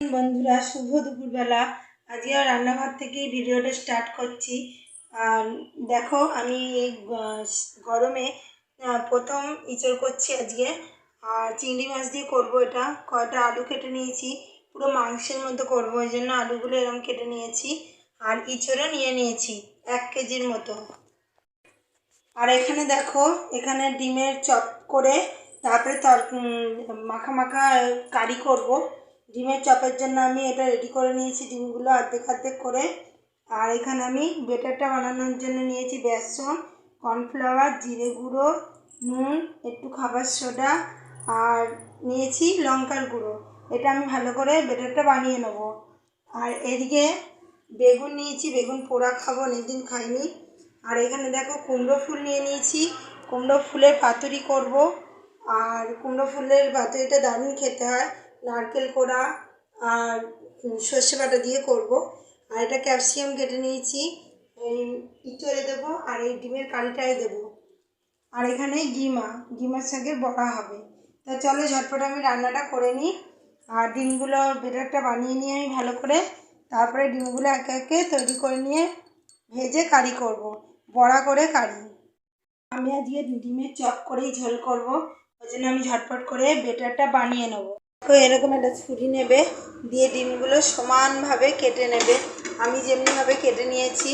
বন্ধুরা, শুভ দুপুরবেলা। আজকে রান্নাঘর থেকেই ভিডিওটা স্টার্ট করছি। আর দেখো, আমি এই গরমে প্রথম ইঁচড় করছি আজকে। আর চিংড়ি মাছ দিয়ে করব এটা। কয়টা আলু কেটে নিয়েছি। পুরো মাংসের মতো করব, ওই জন্য আলুগুলো এরকম কেটে নিয়েছি। আর ইঁচড়ও নিয়ে নিয়েছি, এক কেজির মতো। আর এখানে দেখো, এখানে ডিমের চপ করে তারপরে তর মাখা মাখা কারি করব। ডিমের চপের জন্য আমি এটা রেডি করে নিয়েছি, ডিমগুলো অর্ধেক অর্ধেক করে। আর এখানে আমি বেটারটা বানানোর জন্য নিয়েছি বেসন কর্নফ্লাওয়ার জিরে গুঁড়ো, নুন, একটু খাবার সোডা আর নিয়েছি লঙ্কার গুঁড়ো। এটা আমি ভালো করে বেটারটা বানিয়ে নেব। আর এদিকে বেগুন নিয়েছি, বেগুন পোড়া খাব, অনেকদিন খাইনি। আর এখানে দেখো কুমড়ো ফুল নিয়ে নিয়েছি, কুমড়ো ফুলের পাতুরি করব। আর কুমড়ো ফুলের পাতুরিটা দারুণ খেতে হয়। নারকেল কোড়া আর সর্ষে বাটা দিয়ে করব। আর এটা ক্যাপসিয়াম কেটে নিয়েছি। এই ইঁচড়ে দেবো আর এই ডিমের কারিটায় দেবো। আর এখানে গিমা, গিমার শাকের বড়া হবে। তা চলো ঝটপট আমি রান্নাটা করে নিই। আর ডিমগুলো বেটারটা বানিয়ে নিয়ে আমি ভালো করে তারপরে ডিমগুলো একে একে তৈরি করে নিয়ে ভেজে কারি করব। বড়া করে কারি। আমি আজকে ডিমের চপ করেই ঝোল করব। ওই জন্য আমি ঝটপট করে বেটারটা বানিয়ে নেব। তো এরকম একটা ছুরি নেবে, দিয়ে ডিমগুলো সমানভাবে কেটে নেবে। আমি যেমনিভাবে কেটে নিয়েছি,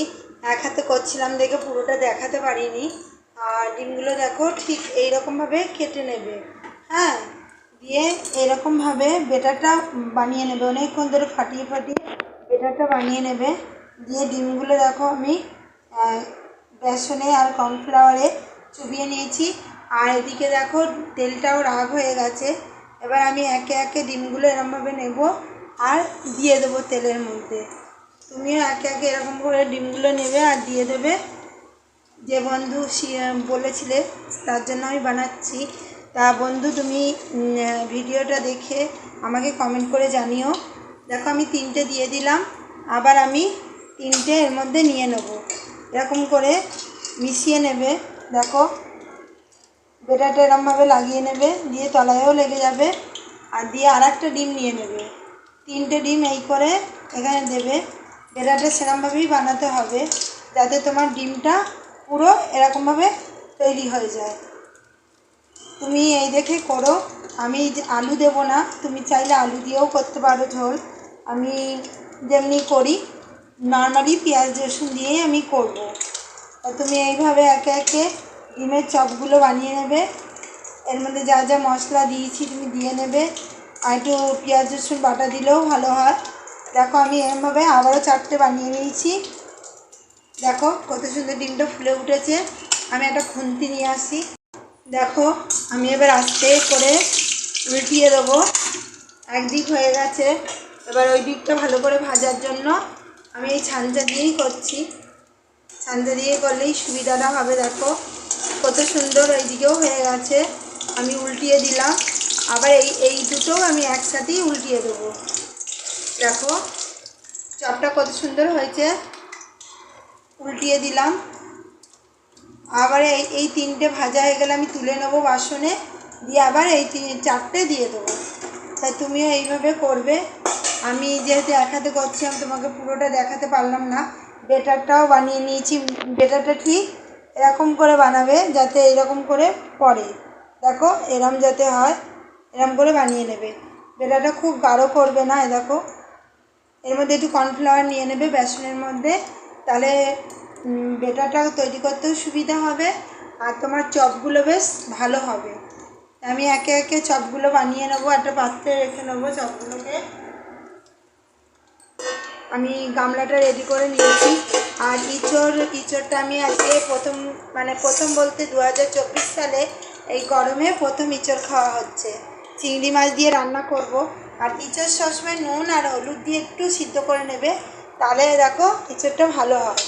এক হাতে করছিলাম দেখে পুরোটা দেখাতে পারিনি। আর ডিমগুলো দেখো ঠিক এইরকমভাবে কেটে নেবে। হ্যাঁ দিয়ে এরকমভাবে বেটারটা বানিয়ে নেবে। অনেকক্ষণ ধরে ফাটিয়ে ফাটিয়ে বেটারটা বানিয়ে নেবে। দিয়ে ডিমগুলো দেখো আমি বেসনে আর কর্নফ্লাওয়ারে চুবিয়ে নিয়েছি। আর এদিকে দেখো তেলটাও রাগ হয়ে গেছে। এবার আমি একে একে ডিমগুলো এরমভাবে নেব আর দিয়ে দেবো তেলের মধ্যে। তুমিও একে একে এরকম করে ডিমগুলো নেবে আর দিয়ে দেবে। যে বন্ধু বলেছিলে, তার জন্য আমি বানাচ্ছি। তা বন্ধু, তুমি ভিডিওটা দেখে আমাকে কমেন্ট করে জানিও। দেখো, আমি তিনটে দিয়ে দিলাম। আবার আমি তিনটে এর মধ্যে নিয়ে নেব। এরকম করে মিশিয়ে নেবে। দেখো বেটাটা এরমভাবে লাগিয়ে নেবে, দিয়ে তলায়ও লেগে যাবে, আর দিয়ে আর একটা ডিম নিয়ে নেবে। তিনটে ডিম এই করে এখানে দেবে। বেটাটা সেরমভাবেই বানাতে হবে, যাতে তোমার ডিমটা পুরো এরকমভাবে তৈরি হয়ে যায়। তুমি এই দেখে করো, আমি আলু দেবো না, তুমি চাইলে আলু দিয়েও করতে পারো ঝোল। আমি যেমনি করি, নর্মালি পেঁয়াজ রসুন দিয়েই আমি করব। তুমি এইভাবে একে একে ডিমের চপগুলো বানিয়ে নেবে। এর মধ্যে যা যা মশলা দিয়েছি তুমি দিয়ে নেবে। আর একটু পেঁয়াজ, রসুন বাটা দিলেও ভালো হয়। দেখো আমি এরমভাবে আবারও চারটে বানিয়ে নিয়েছি। দেখো কত সুন্দর ডিমটা ফুলে উঠেছে। আমি একটা খুন্তি নিয়ে আসি। দেখো আমি এবার আস্তে করে উল্টিয়ে দেবো। একদিক হয়ে গেছে। এবার ওই দিকটা ভালো করে ভাজার জন্য আমি এই ছাঞ্চা দিয়েই করছি। ছাঞ্চা দিয়ে করলেই সুবিধাটা হবে, দেখো। কত সুন্দর ওই দিকেও হয়ে গেছে। আমি উল্টিয়ে দিলাম। আবার এই এই দুটোও আমি একসাথেই উল্টিয়ে দেবো। দেখো, চপটা কত সুন্দর হয়েছে। উল্টিয়ে দিলাম। আবার এই এই তিনটে ভাজা হয়ে গেলে আমি তুলে নেব বাসনে। দিয়ে আবার এই তিন, চারটে দিয়ে দেবো। তাই তুমিও এইভাবে করবে। আমি যেহেতু এক হাতে করছি, আমি তোমাকে পুরোটা দেখাতে পারলাম না। বেটারটাও বানিয়ে নিয়েছি। বেটারটা ঠিক এরকম করে বানাবে যাতে এরকম করে পড়ে। দেখো, এরম যাতে হয়, এরম করে বানিয়ে নেবে। বেটাটা খুব গাঢ় করবে না, এ দেখো। এর মধ্যে একটু কর্নফ্লাওয়ার নিয়ে নেবে বেসনের মধ্যে। তাহলে বেটাটা তৈরি করতেও সুবিধা হবে আর তোমার চপগুলো বেশ ভালো হবে। আমি একে একে চপগুলো বানিয়ে নেব, একটা পাত্রে রেখে নেব চপগুলোকে। আমি গামলাটা রেডি করে নিয়েছি। আর ইঁচড়, ইঁচড়টা আমি আজকে প্রথম মানে প্রথম বলতে দু হাজার চব্বিশ সালে এই গরমে প্রথম ইঁচড় খাওয়া হচ্ছে। চিংড়ি মাছ দিয়ে রান্না করব। আর ইঁচড় সবসময় নুন আর হলুদ দিয়ে একটু সিদ্ধ করে নেবে, তাহলে দেখো ইঁচড়টা ভালো হয়।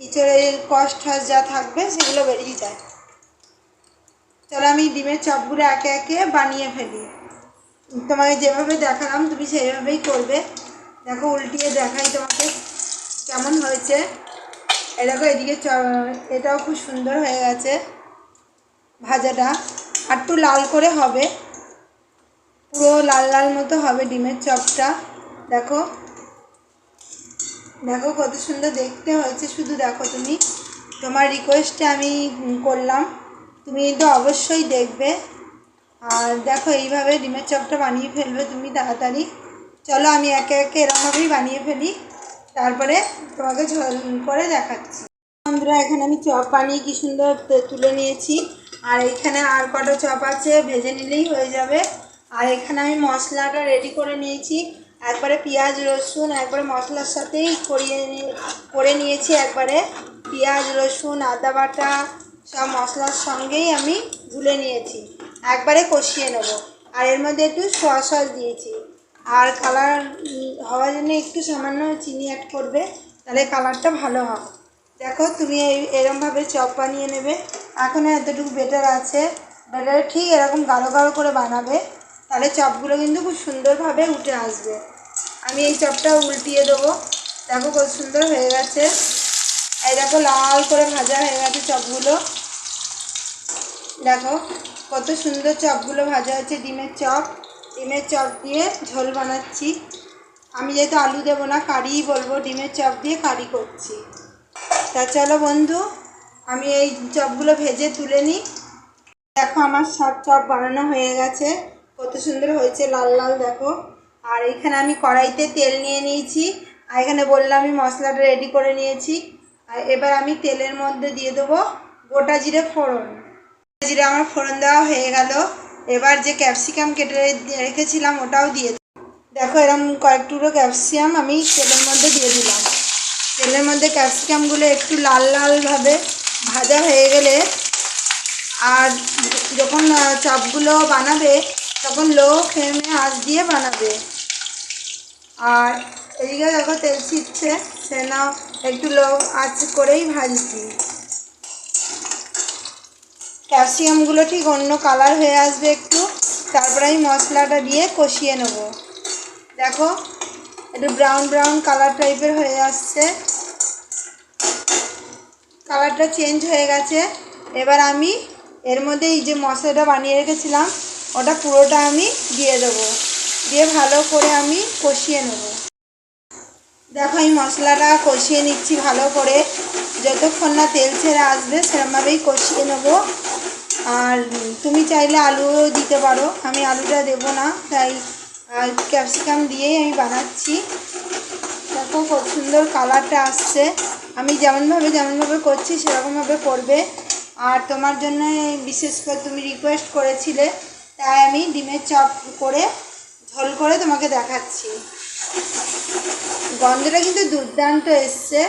ইঁচড়ের কষ ঠস যা থাকবে সেগুলো বেরিয়ে যায়। চলো আমি ডিমের চপগুলো একে একে বানিয়ে ফেলি। তোমাকে যেভাবে দেখালাম, তুমি সেইভাবেই করবে। দেখো, উল্টিয়ে দেখাই তোমাকে কেমন হয়েছে। এই দেখো, এদিকে এটাও খুব সুন্দর হয়ে গেছে ভাজাটা। আর একটু লাল করে হবে। পুরো লাল লাল মতো হবে ডিমের চপটা। দেখো। দেখো, কত সুন্দর দেখতে হয়েছে। শুধু দেখো তুমি। তোমার রিকোয়েস্টে আমি করলাম। তুমি কিন্তু অবশ্যই দেখবে। আর দেখো, এইভাবে ডিমের চপটা বানিয়ে ফেলবে তুমি তাড়াতাড়ি। চলো আমি একে একে এরকমভাবেই বানিয়ে ফেলি। তারপরে তোমাকে ঝোল করে দেখাচ্ছি। বন্ধুরা, এখানে আমি চপ বানিয়ে কি সুন্দর তুলে নিয়েছি। আর এখানে আর কটা চপ আছে, ভেজে নিলেই হয়ে যাবে। আর এখানে আমি মশলাটা রেডি করে নিয়েছি। একবারে পেঁয়াজ, রসুন, একবারে মশলার সাথেই করিয়ে করে নিয়েছি একবারে। পেঁয়াজ, রসুন, আদা বাটা সব মশলার সঙ্গেই আমি গুলে নিয়েছি। একবারে কষিয়ে নেব। আর এর মধ্যে একটু সোয়া সস দিয়েছি। আর কালার হওয়ার জন্য একটু সামান্য চিনি অ্যাড করবে, তাহলে কালারটা ভালো হবে। দেখো, তুমি এই এরমভাবে চপ বানিয়ে নেবে। এখনও এতটুকু বেটার আছে। বেটার ঠিক এরকম গাঢ় গাঢ় করে বানাবে। তাহলে চপগুলো কিন্তু খুব সুন্দরভাবে উঠে আসবে। আমি এই চপটা উল্টিয়ে দেবো। দেখো কত সুন্দর হয়ে গেছে। এই দেখো, লাল করে ভাজা হয়ে গেছে চপগুলো। দেখো, কত সুন্দর চপগুলো ভাজা হচ্ছে ডিমের চপ। ডিমের চপ দিয়ে ঝোল বানাচ্ছি। আমি যেহেতু আলু দেবো না, কারিই বলব, ডিমের চপ দিয়ে কারি করছি। তা চলো বন্ধু, আমি এই চপগুলো ভেজে তুলে নিই। দেখো আমার সব চপ বানানো হয়ে গেছে। কত সুন্দর হয়েছে লাল লাল, দেখো। আর এখানে আমি কড়াইতে তেল নিয়ে নিয়েছি। আর এখানে বললাম আমি মশলাটা রেডি করে নিয়েছি। আর এবার আমি তেলের মধ্যে দিয়ে দেবো গোটা জিরে ফোড়ন। জিরে আমার ফোড়ন দেওয়া হয়ে গেল। এবার যে ক্যাপসিকাম কেটে রেখেছিলাম, ওটাও দিয়ে। দেখো এরকম কয়েক টুকরো ক্যাপসিকাম আমি তেলের মধ্যে দিয়ে দিলাম। তেলের মধ্যে ক্যাপসিকামগুলো একটু লাল লালভাবে ভাজা হয়ে গেলে, আর যখন চপগুলো বানাবে, তখন লো ফ্লেমে আঁচ দিয়ে বানাবে। আর এদিকে দেখো তেল ছিটছে, সে নাও একটু লো আঁচ করেই ভাজছি। ক্যাপসিকামগুলো ঠিক অন্য কালার হয়ে আসবে একটু। তারপরে আমি মশলাটা দিয়ে কষিয়ে নেব। দেখো, একটু ব্রাউন ব্রাউন কালার টাইপের হয়ে আসছে। কালারটা চেঞ্জ হয়ে গেছে। এবার আমি এর মধ্যে এই যে মশলাটা বানিয়ে রেখেছিলাম, ওটা পুরোটা আমি দিয়ে দেবো। দিয়ে ভালো করে আমি কষিয়ে নেব। দেখো আমি মশলাটা কষিয়ে নিচ্ছি ভালো করে। যতক্ষণ না তেল ছেড়ে আসবে সেরকমভাবেই কষিয়ে নেব। আর তুমি চাইলে আলুও দিতে পারো। আমি আলুটা দেবো না, তাই ক্যাপসিকাম দিয়েই আমি বানাচ্ছি। দেখো কত সুন্দর কালারটা আসছে। আমি যেমনভাবে যেমনভাবে করছি, সেরকমভাবে করবে। আর তোমার জন্য বিশেষ করে তুমি রিকোয়েস্ট করেছিলে, তাই আমি ডিমের চপ করে ঝোল করে তোমাকে দেখাচ্ছি। গন্ধটা কিন্তু দুর্দান্ত এসছে।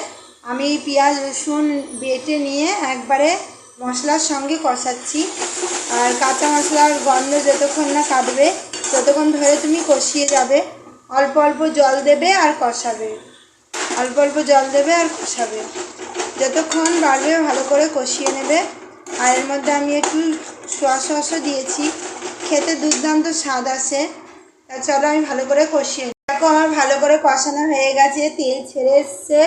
আমি পেঁয়াজ, রসুন বেটে নিয়ে একবারে মশলার সঙ্গে কষাচ্ছি। আর কাঁচা মশলার গন্ধ যতক্ষণ না কাটবে, ততক্ষণ ধরে তুমি কষিয়ে যাবে। অল্প অল্প জল দেবে আর কষাবে। অল্প অল্প জল দেবে আর কষাবে। যতক্ষণ বাড়বে ভালো করে কষিয়ে নেবে। আর এর মধ্যে আমি একটু সোয়া সসও দিয়েছি। খেতে দুর্দান্ত স্বাদ আসে। চলো আমি ভালো করে কষিয়ে দেখো আমার ভালো করে কষানো হয়ে গেছে, তেল ছেড়ে এসছে।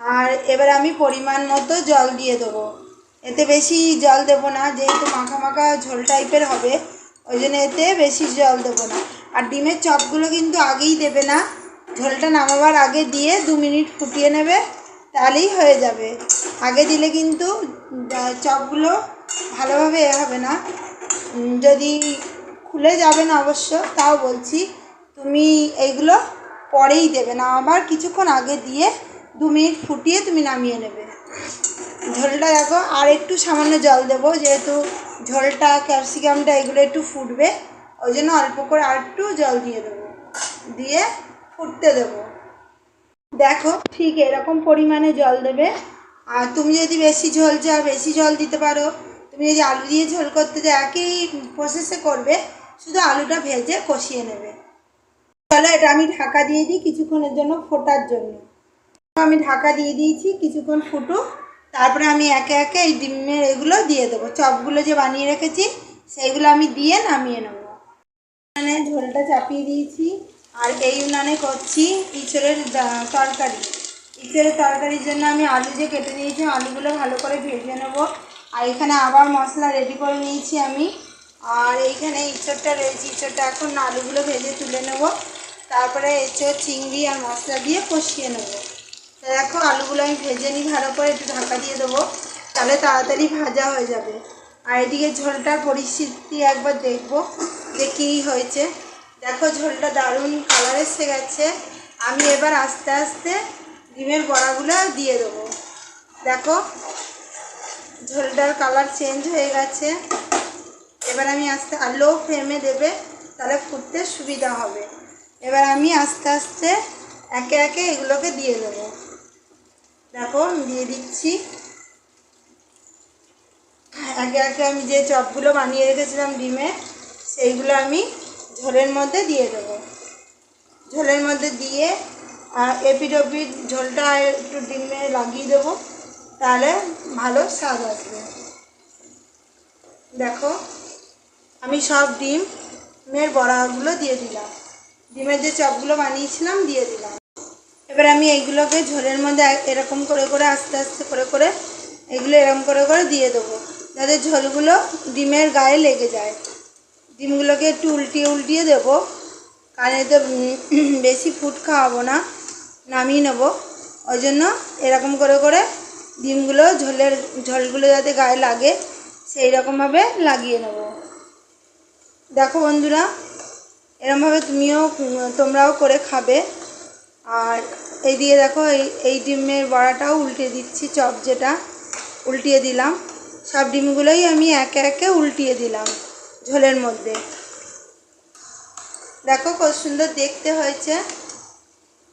আর এবার আমি পরিমাণ মতো জল দিয়ে দেবো। এতে বেশি জল দেবো না, যেহেতু মাখা মাখা ঝোল টাইপের হবে, ওই জন্য এতে বেশি জল দেবো না। আর ডিমের চপগুলো কিন্তু আগেই দেবে না, ঝোলটা নামাবার আগে দিয়ে দু মিনিট ফুটিয়ে নেবে, তাহলেই হয়ে যাবে। আগে দিলে কিন্তু চপগুলো ভালোভাবে এ হবে না। যদি খুলে যাবে না অবশ্য, তাও বলছি, তুমি এইগুলো পরেই দেবে। না আবার কিছুক্ষণ আগে দিয়ে দু মিনিট ফুটিয়ে তুমি নামিয়ে নেবে। ঝোলটা দেখো, আর একটু সামান্য জল দেবো, যেহেতু ঝোলটা, ক্যাপসিকামটা, এগুলো একটু ফুটবে, ওই জন্য অল্প করে আর একটু জল দিয়ে দেবো, দিয়ে ফুটতে দেবো। দেখো, ঠিক এরকম পরিমাণে জল দেবে। আর তুমি যদি বেশি ঝোল চাও, বেশি জল দিতে পারো। তুমি যদি আলু দিয়ে ঝোল করতে চাও, একই প্রসেসে করবে, শুধু আলুটা ভেজে কষিয়ে নেবে। চলো, এটা আমি ঢাকা দিয়ে দিই কিছুক্ষণের জন্য, ফোটার জন্য। আমি ঢাকা দিয়ে দিয়েছি, কিছুক্ষণ ফুটুক। তারপরে আমি একে একে এই ডিমের এগুলো দিয়ে দেবো। চপগুলো যে বানিয়ে রেখেছি, সেইগুলো আমি দিয়ে নামিয়ে নেব। উনানে ঝোলটা চাপিয়ে দিয়েছি, আর এই উনানে করছি ইঁচড়ের তরকারি। ইঁচড়ের তরকারির জন্য আমি আলু যে কেটে নিয়েছি, আলুগুলো ভালো করে ভেজে নেব। আর এখানে আবার মশলা রেডি করে নিয়েছি আমি। আর এইখানে ইঁচড়টা রয়েছে, ইঁচড়টা এখন আলুগুলো ভেজে তুলে নেব। তারপরে এঁচড়, চিংড়ি আর মশলা দিয়ে কষিয়ে নেব। দেখো আলুগুলো আমি ভেজে নিই, ভালো করে একটু ঢাকা দিয়ে দেবো। তাহলে তাড়াতাড়ি ভাজা হয়ে যাবে। আর এদিকে ঝোলটার পরিস্থিতি একবার দেখব, যে কী হয়েছে। দেখো ঝোলটা দারুণ কালার এসে গেছে। আমি এবার আস্তে আস্তে ডিমের বড়াগুলো দিয়ে দেবো। দেখো, ঝোলটার কালার চেঞ্জ হয়ে গেছে। এবার আমি আস্তে, আর লো ফ্লেমে দেবে, তাহলে ফুটতে সুবিধা হবে। এবার আমি আস্তে আস্তে একে একে এগুলোকে দিয়ে দেবো। দেখো, দিয়ে দিচ্ছি। একে আগে আমি যে চপগুলো বানিয়ে রেখেছিলাম ডিমে, সেইগুলো আমি ঝোলের মধ্যে দিয়ে দেবো। ঝোলের মধ্যে দিয়ে আর এপিট ওপিট ঝোলটা একটু ডিমে লাগিয়ে দেবো, তাহলে ভালো স্বাদ আসবে। দেখো, আমি সব ডিমের বড়াগুলো দিয়ে দিলাম। ডিমের যে চপগুলো বানিয়েছিলাম, দিয়ে দিলাম। এবার আমি এইগুলোকে ঝোলের মধ্যে এরকম করে করে আস্তে আস্তে করে করে এগুলো এরকম করে করে দিয়ে দেবো, যাতে ঝোলগুলো ডিমের গায়ে লেগে যায়। ডিমগুলোকে একটু উল্টিয়ে উল্টিয়ে দেবো। কারণ তো বেশি ফুট খাওয়াবো না, নামিয়ে নেব। ওই জন্য এরকম করে করে ডিমগুলো ঝোলের, ঝোলগুলো যাতে গায়ে লাগে, সেই রকমভাবে লাগিয়ে নেব। দেখো বন্ধুরা, এরমভাবে তুমিও তোমরাও করে খাবে। আর এই দিয়ে দেখো, এই এই ডিমের বড়াটাও উল্টে দিচ্ছি, চপ যেটা, উল্টিয়ে দিলাম। সব ডিমগুলোই আমি একে একে উল্টিয়ে দিলাম ঝোলের মধ্যে। দেখো কত সুন্দর দেখতে হয়েছে।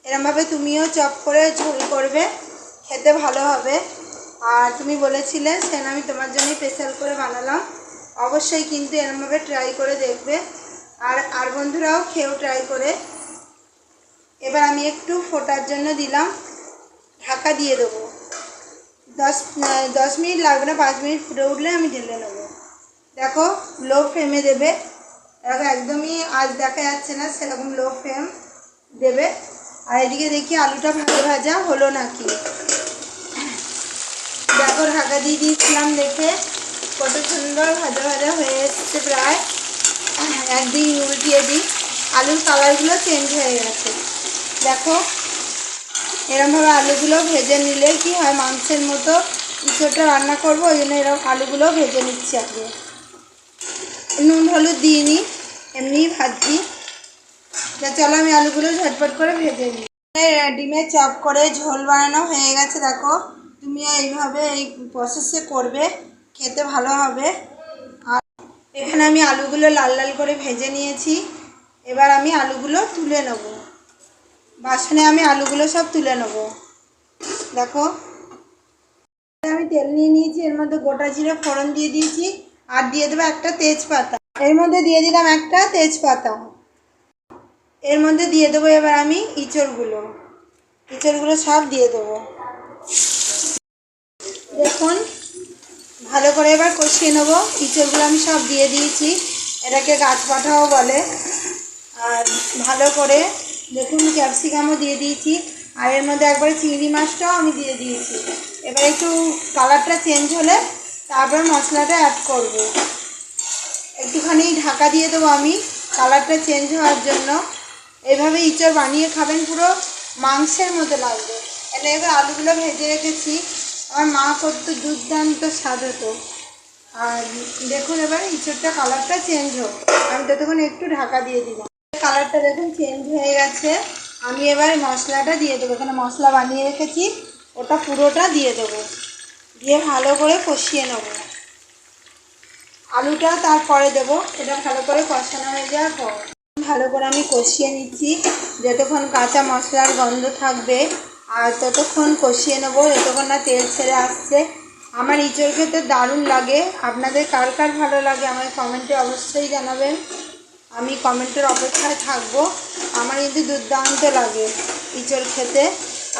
এরমভাবে তুমিও চপ করে ঝোল করবে, খেতে ভালো হবে। আর তুমি বলেছিলে, সেন আমি তোমার জন্য স্পেশাল করে বানালাম। অবশ্যই কিন্তু এরমভাবে ট্রাই করে দেখবে। আর আর বন্ধুরাও খেয়েও ট্রাই করে। এবার আমি একটু ফোটার জন্য দিলাম, ঢাকা দিয়ে দেবো। দশ দশ মিনিট লাগবে না, পাঁচ মিনিট ফুটে উঠলে আমি ঢেলে নেব। দেখো লো ফ্লেমে দেবে। দেখো, একদমই আজ দেখা যাচ্ছে না সেরকম লো ফ্লেম দেবে। আর এদিকে দেখি আলুটা ভাজা ভাজা হলো নাকি। দেখো, ঢাকা দিয়ে দিয়েছিলাম দেখে। কত সুন্দর ভাজা ভাজা হয়ে এসছে প্রায়। একদিন উল্টিয়ে দিই। আলুর কালারগুলো চেঞ্জ হয়ে গেছে। দেখো, এরমভাবে আলুগুলো ভেজে নিলে কি হয়, মাংসের মতো কিছুটা রান্না করব, ওই জন্য এরকম আলুগুলো ভেজে নিচ্ছি আগে। নুন, হলুদ দিইনি এমনি ভাজছি। তা চলো আমি আলুগুলো ঝটপট করে ভেজে নিই। ডিমের চপ করে ঝোল বানানো হয়ে গেছে, দেখো। তুমি এইভাবে এই প্রসেসে করবে, খেতে ভালো হবে। আর এখানে আমি আলুগুলো লাল লাল করে ভেজে নিয়েছি। এবার আমি আলুগুলো তুলে নেব। বাসনে আমি আলুগুলো সব তুলে নেব। দেখো। আমি তেল নিয়ে নিয়েছি, এর মধ্যে গোটা জিরে ফোড়ন দিয়ে দিয়েছি, আর দিয়ে দেবো একটা তেজপাতা। এর মধ্যে দিয়ে দিলাম একটা তেজপাতা। এর মধ্যে দিয়ে দেবো এবার আমি ইঁচড়গুলো। ইঁচড়গুলো সব দিয়ে দেবো। দেখুন, ভালো করে এবার কষিয়ে নেব। ইঁচড়গুলো আমি সব দিয়ে দিয়েছি। এটাকে গাছ পাঠাও বলে। আর ভালো করে দেখুন ক্যাপসিকামও দিয়ে দিয়েছি। আর এর মধ্যে একবারে চিংড়ি মাছটাও আমি দিয়ে দিয়েছি। এবার একটু কালারটা চেঞ্জ হলে তারপর মশলাটা অ্যাড করব। একটুখানি ঢাকা দিয়ে দেবো আমি কালারটা চেঞ্জ হওয়ার জন্য। এইভাবে ইঁচড় বানিয়ে খাবেন, পুরো মাংসের মতো লাগবে। এলে এবার আলুগুলো ভেজে রেখেছি। আমার মা করতো দুর্দান্ত স্বাদ হতো। আর দেখুন, এবার ইঁচড়টা কালারটা চেঞ্জ হোক। আমি ততক্ষণ একটু ঢাকা দিয়ে দিলাম। কালারটা দেখুন চেঞ্জ হয়ে গেছে। আমি এবার মশলাটা দিয়ে দেবো। এখানে মশলা বানিয়ে রেখেছি। ওটা পুরোটা দিয়ে দেবো। দিয়ে ভালো করে কষিয়ে নেব। আলুটা তারপরে দেবো। এটা ভালো করে কষানো হয়ে যাওয়ার পর। ভালো করে আমি কষিয়ে নিচ্ছি। যতক্ষণ কাঁচা মশলার গন্ধ থাকবে, আর ততক্ষণ কষিয়ে নেব। যতক্ষণ না তেল ছেড়ে আসছে। আমার ইঁচড় খেতে দারুণ লাগে। আপনাদের কার কার ভালো লাগে আমায় কমেন্টে অবশ্যই জানাবেন। আমি কমেন্টের অপেক্ষায় থাকব। আমার কিন্তু দুর্দান্ত লাগে ইঁচড় খেতে।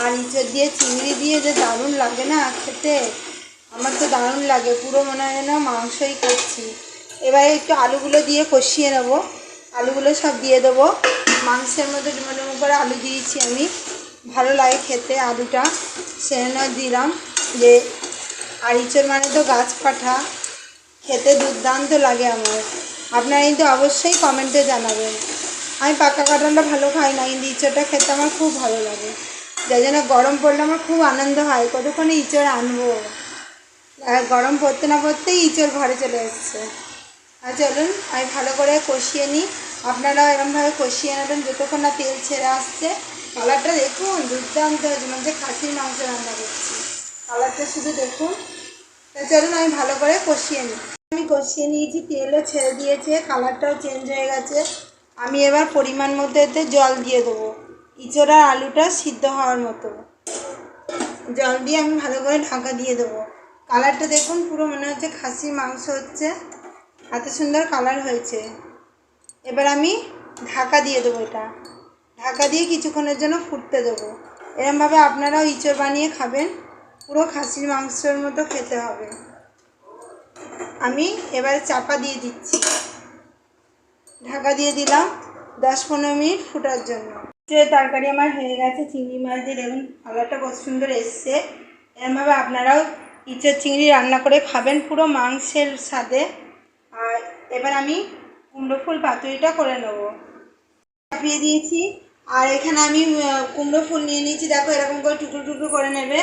আর ইঁচড় দিয়ে চিংড়ি দিয়ে যে দারুণ লাগে না খেতে, আমার তো দারুণ লাগে। পুরো মনে হয় না মাংসই করছি এবারে একটু আলুগুলো দিয়ে কষিয়ে নেব। আলুগুলো সব দিয়ে দেবো। মাংসের মধ্যে ডুমো করে আলু দিয়েছি আমি। ভালো লাগে খেতে আলুটা। সেজন্য দিলাম যে, আর ইঁচড় মানে তো গাছ পাঠা। খেতে দুর্দান্ত লাগে আমার। আপনারা কিন্তু অবশ্যই কমেন্টে জানাবেন। আমি পাকা কাঁঠালটা ভালো খাই না, কিন্তু ইঁচড়টা খেতে আমার খুব ভালো লাগে। যাই জন্য গরম পড়লে আমার খুব আনন্দ হয়, কতক্ষণে ইঁচড় আনব? আর গরম পড়তে না পড়তেই ইঁচড় ঘরে চলে এসছে আর চলুন, আমি ভালো করে কষিয়ে নিই। আপনারাও এরমভাবে কষিয়ে নেবেন, যতক্ষণ না তেল ছেড়ে আসছে। কালারটা দেখুন, দুর্দান্ত হয়েছে মানে খাসির মাংস রান্না করছি। কালারটা শুধু দেখুন। চলুন, আমি ভালো করে কষিয়ে নিই। আমি কষিয়ে নিয়েছি, তেলও ছেড়ে দিয়েছে কালারটাও চেঞ্জ হয়ে গেছে। আমি এবার পরিমাণ মতো এতে জল দিয়ে দেবো। ইঁচড় আলুটা সিদ্ধ হওয়ার মতো। জল দিয়ে আমি ভালো করে ঢাকা দিয়ে দেবো। কালারটা দেখুন, পুরো মনে হচ্ছে খাসির মাংস হচ্ছে। এত সুন্দর কালার হয়েছে। এবার আমি ঢাকা দিয়ে দেবো এটা। ঢাকা দিয়ে কিছুক্ষণের জন্য ফুটতে দেবো। এরমভাবে আপনারাও ইঁচড় বানিয়ে খাবেন। পুরো খাসির মাংসের মতো খেতে হবে। আমি এবার চাপা দিয়ে দিচ্ছি। ঢাকা দিয়ে দিলাম দশ পনেরো মিনিট ফুটার জন্য। যে তরকারি আমার হয়ে গেছে, চিংড়ি মাছ দিয়ে দেখুন কালারটা কত সুন্দর এসছে। এরমভাবে আপনারাও ইঁচড় চিংড়ি রান্না করে খাবেন পুরো মাংসের স্বাদে। আর এবার আমি কুমড়ো ফুল পাতুরিটা করে নেব। চাপিয়ে দিয়েছি। আর এখানে আমি কুমড়ো ফুল নিয়ে নিয়েছি। দেখো এরকম করে টুকরো টুকরো করে নেবে।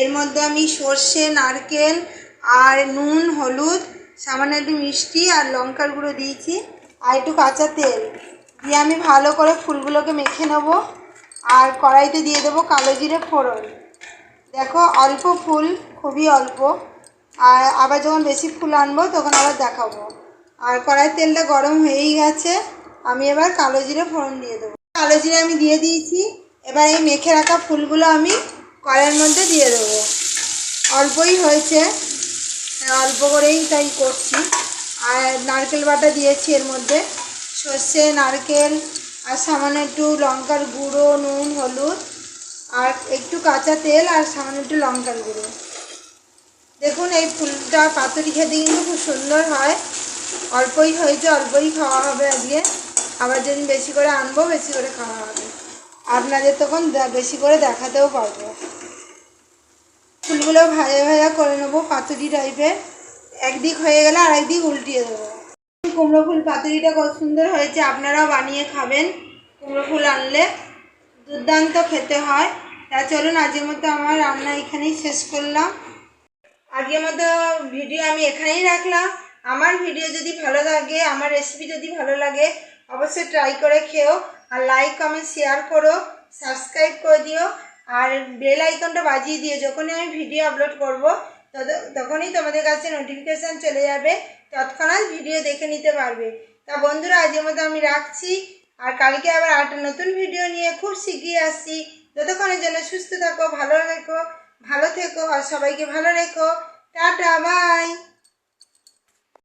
এর মধ্যে আমি সর্ষে, নারকেল আর নুন, হলুদ, সামান্য একটু মিষ্টি আর লঙ্কার গুঁড়ো দিয়েছি। আর একটু কাঁচা তেল। দিয়ে আমি ভালো করে ফুলগুলোকে মেখে নেব। আর কড়াইতে দিয়ে দেবো কালো জিরে ফোড়ন। দেখো, অল্প ফুল, খুবই অল্প। আর আবার যখন বেশি ফুল আনব, তখন আবার দেখাবো। আর কড়াই তেলটা গরম হয়েই গেছে। আমি এবার কালো জিরে ফোড়ন দিয়ে দেবো। কালো জিরে আমি দিয়ে দিয়েছি। এবার এই মেখে রাখা ফুলগুলো আমি কড়াইয়ের মধ্যে দিয়ে দেবো। অল্পই হয়েছে। অল্প করেই তাই করছি। আর নারকেল বাটা দিয়েছি এর মধ্যে। সর্ষে, নারকেল, আর সামান্য একটু লঙ্কার গুঁড়ো, নুন, হলুদ, আর একটু কাঁচা তেল আর সামান্য একটু লঙ্কার গুঁড়ো। দেখুন, এই ফুলটা পাতুরি খেতে কিন্তু খুব সুন্দর হয়। অল্পই হয়েছে, অল্পই খাওয়া হবে আজকে। আবার যদি বেশি করে আনব, বেশি করে খাওয়া হবে। আপনাদের তখন বেশি করে দেখাতেও পারব। ফুলগুলো ভাজা ভাজা করে নেব, পাতুরি টাইপের একদিক হয়ে গেলে আর একদিক উল্টিয়ে দেবো। কুমড়ো ফুল পাতুরিটা কত সুন্দর হয়েছে, আপনারাও বানিয়ে খাবেন। কুমড়ো ফুল আনলে দুর্দান্ত খেতে হয়। তা চলুন, আজকের মতো আমার রান্না এখানেই শেষ করলাম। আজকের মতো ভিডিও আমি এখানেই রাখলাম। আমার ভিডিও যদি ভালো লাগে, আমার রেসিপি যদি ভালো লাগে, অবশ্যই ট্রাই করে খেও। আর লাইক কমেন্ট শেয়ার করো সাবস্ক্রাইব করে দিও। আর বেল আইকনটা বাজিয়ে দিও। যখনই আমি ভিডিও আপলোড করব তখনই তোমাদের কাছে নোটিফিকেশান চলে যাবে। তৎক্ষণাৎ ভিডিও দেখে নিতে পারবে। তা বন্ধুরা আজের মতো আমি রাখছি। আর কালকে আবার একটা নতুন ভিডিও নিয়ে খুব শিগগিরই আসছি। যতক্ষণের জন্য সুস্থ থাকো, ভালো থেকো ভালো থেকো, আর সবাইকে ভালো রেখো। Tata bye